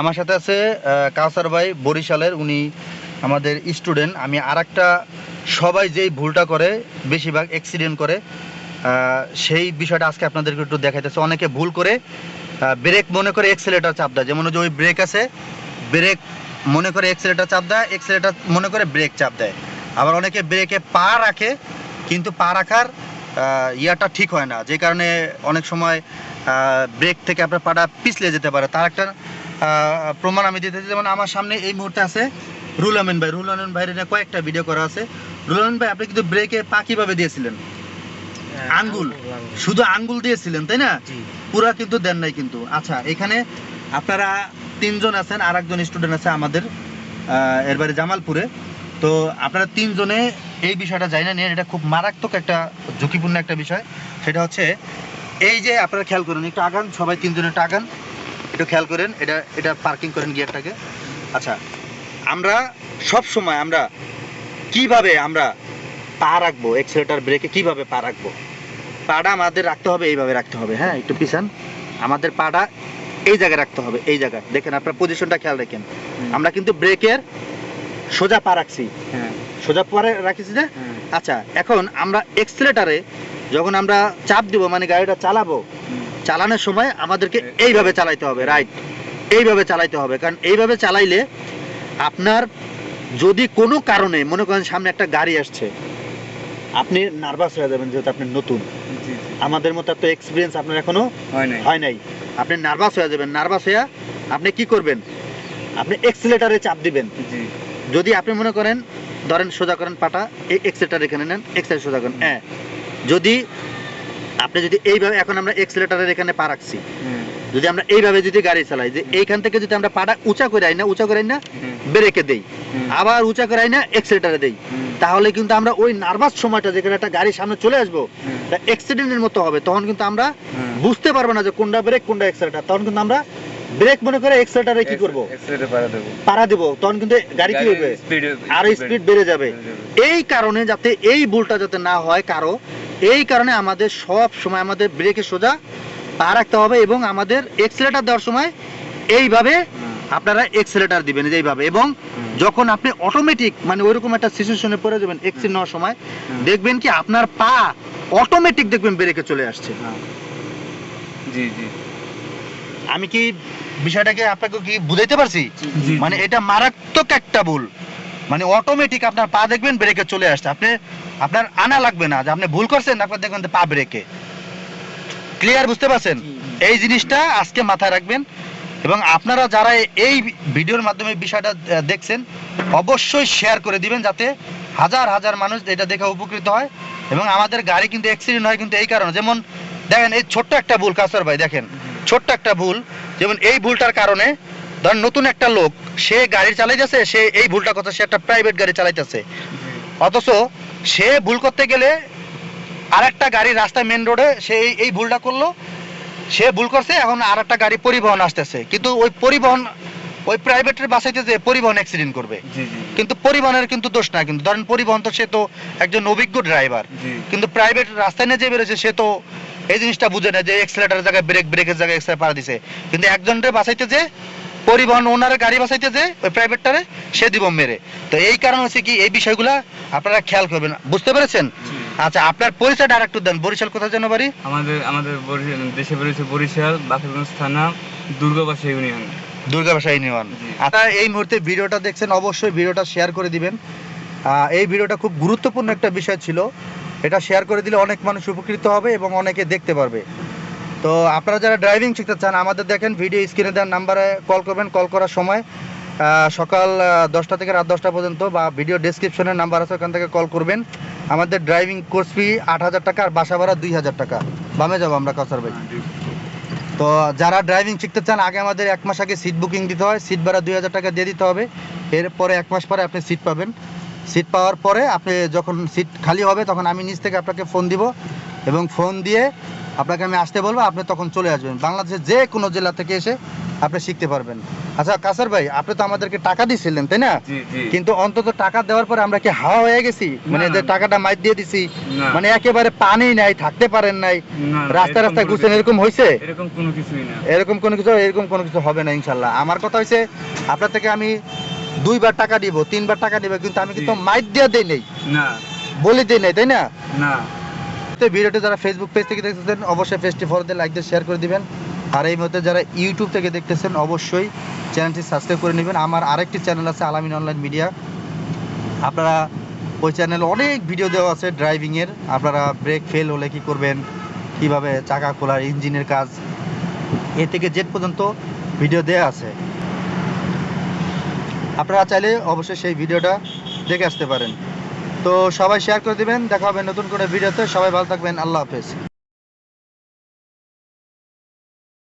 আমার সাথে আছে কাউসার ভাই বরিশালের, উনি আমাদের স্টুডেন্ট। আমি আর সবাই যেই ভুলটা করে, বেশিরভাগ অ্যাক্সিডেন্ট করে সেই বিষয়টা আজকে আপনাদেরকে একটু দেখাইতেছে। অনেকে ভুল করে ব্রেক মনে করে এক্সেলেটার চাপ দেয়। যেমন যে ওই ব্রেক আছে ব্রেক মনে করে এক্সেলেটার চাপ দেয় এক্সেলেটার মনে করে ব্রেক চাপ দেয়। আবার অনেকে ব্রেকে পা রাখে, কিন্তু পা রাখার ইয়াটা ঠিক হয় না। যে কারণে অনেক সময় ব্রেক থেকে আপনার পাটা পিছলে যেতে পারে। তার একটা প্রমাণ আমি দিতেছি যেমন আমার সামনে এই মুহূর্তে আছে রুল আমিন ভাই। রুল আমিন ভাইয়ের এটা কয়েকটা ভিডিও করা আছে। রুল আমিন ভাই আপনি কিন্তু ব্রেকে পা কীভাবে দিয়েছিলেন? আঙ্গুল। শুধু আঙ্গুল দিয়েছিলেন তাই না? পুরা কিন্তু দেন নাই কিন্তু। আচ্ছা এখানে আপনারা তিনজন আছেন আর একজন স্টুডেন্ট আছে আমাদের এর বাড়ি জামালপুরে। তো আপনারা তিনজনে এই বিষয়টা জানি না নিয়ে এটা খুব মারাত্মক একটা ঝুঁকিপূর্ণ একটা বিষয়। সেটা হচ্ছে এই যে আপনারা খেয়াল করেন একটু আগান সবাই তিনজনে একটু আগান। একটু খেয়াল করেন এটা এটা পার্কিং করেন গিয়ারটাকে। আচ্ছা আমরা সব সময় আমরা কীভাবে আমরা পা রাখব এক্সেলেটার ব্রেকে কীভাবে পা রাখব? পাটা আমাদের রাখতে হবে এইভাবে রাখতে হবে হ্যাঁ একটু পিছান। আমাদের পাটা এই জায়গায় রাখতে হবে এই জায়গায়। দেখেন আপনার পজিশনটা খেয়াল রাখেন। আমরা কিন্তু ব্রেকের সোজা পা রাখছি। হ্যাঁ। সোজা পরে রাখিছি হ্যাঁ আচ্ছা এখন আমরা এক্সেলেটারে যখন আমরা চাপ দিব মানে গাড়িটা চালাবো চালানোর সময় আমাদেরকে এইভাবে চালাইতে হবে রাইট এইভাবে চালাইতে হবে কারণ এইভাবে চালাইলে আপনার যদি কোনো কারণে মনে করেন সামনে একটা গাড়ি আসছে আপনি নার্ভাস হয়ে যাবেন যেহেতু আপনি নতুন। আমাদের মতো এত এক্সপিরিয়েন্স আপনার এখনও হয় নাই। হয় নাই। আপনি নার্ভাস হয়ে যাবেন নার্ভাস হয়ে আপনি কি করবেন? আপনি এক্সিলেটারে চাপ দিবেন। যদি আপনি মনে করেন ধরেন সোজা করেন পাটা এক্সিলেটার এখানে নেন এক্সিলেটার সোজা করেন হ্যাঁ। যদি আপনি যদি এইভাবে এখন আমরা এক্সিলেটারের এখানে পা রাখছি। যদি আমরা এইভাবে যদি গাড়ি চালাই যে এইখান থেকে যদি আমরা পাটা উঁচা করে আই না উঁচা করে না ব্রেকে দেই। আবার উঁচা করে আই না এক্সিলেটারে দেই। তাহলে কিন্তু আমরা ওই নার্ভাস সময়টা যেখানে একটা গাড়ি সামনে চলে আসব। অ্যাক্সিডেন্টের মতো হবে। তখন কিন্তু আমরা। বুঝতে পারব না যে কোনটা ব্রেক কোনটা এক্সেলেটার তখন কিন্তু আমরা ব্রেক মনে করে এক্সেলেটারে কি করব? পাড়া দেবো। তখন কিন্তু গাড়ি কি হবে? আরও স্পিড বেড়ে যাবে। এই কারণে যাতে এই ভুলটা যাতে না হয় কারও এই কারণে আমাদের সব সময় আমাদের ব্রেকে সোজা পা রাখতে হবে এবং আমাদের এক্সেলেটার দেওয়ার সময় এইভাবে আপনারা এক্সেলেটার দিবেন এইভাবে। এবং যখন আপনি অটোমেটিক মানে ওইরকম একটা সিচুয়েশনে পড়ে যাবেন এক্সিড নেওয়ার সময় দেখবেন কি আপনার পা অটোমেটিক দেখবেন ব্রেকে চলে আসছে। জি জি। আমি কি বিষয়টাকে আপনাকে কি বুঝাইতে পারছি? মানে এটা মারাত্মক একটা ভুল। মানে অটোমেটিক আপনার পা দেখবেন ব্রেকে চলে আসছে। আপনি আপনার আনা লাগবে না। যে আপনি ভুল করছেন আপনার দেখবেন পা ব্রেকে ক্লিয়ার বুঝতে পারছেন? এই জিনিসটা আজকে মাথায় রাখবেন। এবং আপনারা যারা এই ভিডিওর মাধ্যমে বিষয়টা দেখছেন অবশ্যই শেয়ার করে দিবেন যাতে হাজার হাজার মানুষ এটা দেখে উপকৃত হয়। এবং আমাদের গাড়ি কিন্তু অ্যাক্সিডেন্ট হয় কিন্তু এই কারণে। যেমন দেখেন এই ছোট্ট একটা ভুল কাসর ভাই দেখেন। ছোট্ট একটা ভুল। যেমন এই ভুলটার কারণে ধরেন নতুন একটা লোক সে গাড়ি চালাইতেছে সে এই ভুলটা কথা সে একটা প্রাইভেট গাড়ি চালাইতেছে। অথচ সে ভুল করতে গেলে আর একটা গাড়ি রাস্তায় মেন রোডে সে এই- ভুলটা করল সে ভুল করছে এখন আর একটা গাড়ি পরিবহন আসতেছে। কিন্তু ওই পরিবহন ওই প্রাইভেটের বাসাইতে যে পরিবহন অ্যাক্সিডেন্ট করবে। কিন্তু পরিবহনের কিন্তু দোষ না কিন্তু ধরেন পরিবহন তো সে তো একজন অভিজ্ঞ ড্রাইভার কিন্তু প্রাইভেট রাস্তায় নিয়ে যে বেরোছে সে তো এই জিনিসটা বুঝে না যে এক্সেলেটারের জায়গায় ব্রেক ব্রেকের জায়গায় এক্সেলেটার পাড়া দিছে। কিন্তু একজনরে বাঁচাইতে যে পরিবহন ওনারের গাড়ি বাঁচাইতে যে ওই প্রাইভেটটারে সে দিব মেরে। তো এই কারণ হচ্ছে কি এই বিষয়গুলা আপনারা খেয়াল করবেন। বুঝতে পেরেছেন? আচ্ছা আপনার পরিচয়টা আর একটু দেন। বরিশাল কোথায় যেন বাড়ি? আমাদের আমাদের বরিশাল দেশে বেরিয়েছে বরিশাল বাকেরগঞ্জ থানা দুর্গাবাসা ইউনিয়ন। দুর্গাবাসা ইউনিয়ন। আপনারা এই মুহূর্তে ভিডিওটা দেখছেন অবশ্যই ভিডিওটা শেয়ার করে দিবেন। এই ভিডিওটা খুব গুরুত্বপূর্ণ একটা বিষয় ছিল। এটা শেয়ার করে দিলে অনেক মানুষ উপকৃত হবে এবং অনেকে দেখতে পারবে। তো আপনারা যারা ড্রাইভিং শিখতে চান, আমাদের দেখেন ভিডিও স্ক্রিনে দেওয়ার নাম্বারে কল করবেন। কল করার সময় সকাল দশটা থেকে রাত দশটা পর্যন্ত বা ভিডিও ডেসক্রিপশনের নাম্বার আছে, ওখান থেকে কল করবেন। আমাদের ড্রাইভিং কোর্স ফি আট হাজার টাকা, আর বাসা ভাড়া দুই হাজার টাকা। বামে যাব আমরা কাসার ভাই। তো যারা ড্রাইভিং শিখতে চান, আগে আমাদের এক মাস আগে সিট বুকিং দিতে হয়। সিট ভাড়া দুই হাজার টাকা দিয়ে দিতে হবে। এরপরে এক মাস পরে আপনি সিট পাবেন। সিট পাওয়ার পরে আপনি যখন সিট খালি হবে, তখন আমি নিজ থেকে আপনাকে ফোন দিব এবং ফোন দিয়ে আপনাকে আমি আসতে বলব আপনি তখন চলে আসবেন। বাংলাদেশের যে কোনো জেলা থেকে এসে আপনি শিখতে পারবেন। আচ্ছা কাসার ভাই আপনি তো আমাদেরকে টাকা দিয়েছিলেন তাই না? কিন্তু অন্তত টাকা দেওয়ার পরে আমরা কি হাওয়া হয়ে গেছি? মানে যে টাকাটা মাইর দিয়ে দিছি মানে একেবারে পানি নাই থাকতে পারেন নাই। রাস্তা রাস্তায় ঘুরছেন এরকম হয়েছে? এরকম কোনো কিছুই না। এরকম কোনো কিছু এরকম কোনো কিছু হবে না ইনশাল্লাহ। আমার কথা হয়েছে আপনার থেকে আমি দুইবার টাকা দিব তিনবার টাকা দিব কিন্তু আমি কিন্তু। মাইর দিয়ে দেই নেই। না। বলে দেই নাই তাই না? না। তো ভিডিওটি যারা ফেসবুক পেজ থেকে দেখতেছেন, অবশ্যই পেজটি ফলো দিয়ে লাইক দিয়ে শেয়ার করে দিবেন। আর এই মুহূর্তে যারা ইউটিউব থেকে দেখতেছেন, অবশ্যই চ্যানেলটি সাবস্ক্রাইব করে নেবেন। আমার আরেকটি চ্যানেল আছে আলামিন অনলাইন মিডিয়া আপনারা ওই চ্যানেলে অনেক ভিডিও দেওয়া আছে ড্রাইভিংয়ের আপনারা ব্রেক ফেল হলে কি করবেন? কীভাবে চাকা খোলার, ইঞ্জিনের কাজ? এ থেকে জেট পর্যন্ত ভিডিও দেওয়া আছে। আপনারা চাইলে অবশ্যই সেই ভিডিওটা দেখে আসতে পারেন। তো সবাই শেয়ার করে দিবেন, দেখা হবে নতুন করে ভিডিওতে। সবাই ভালো থাকবেন, আল্লাহ হাফেজ।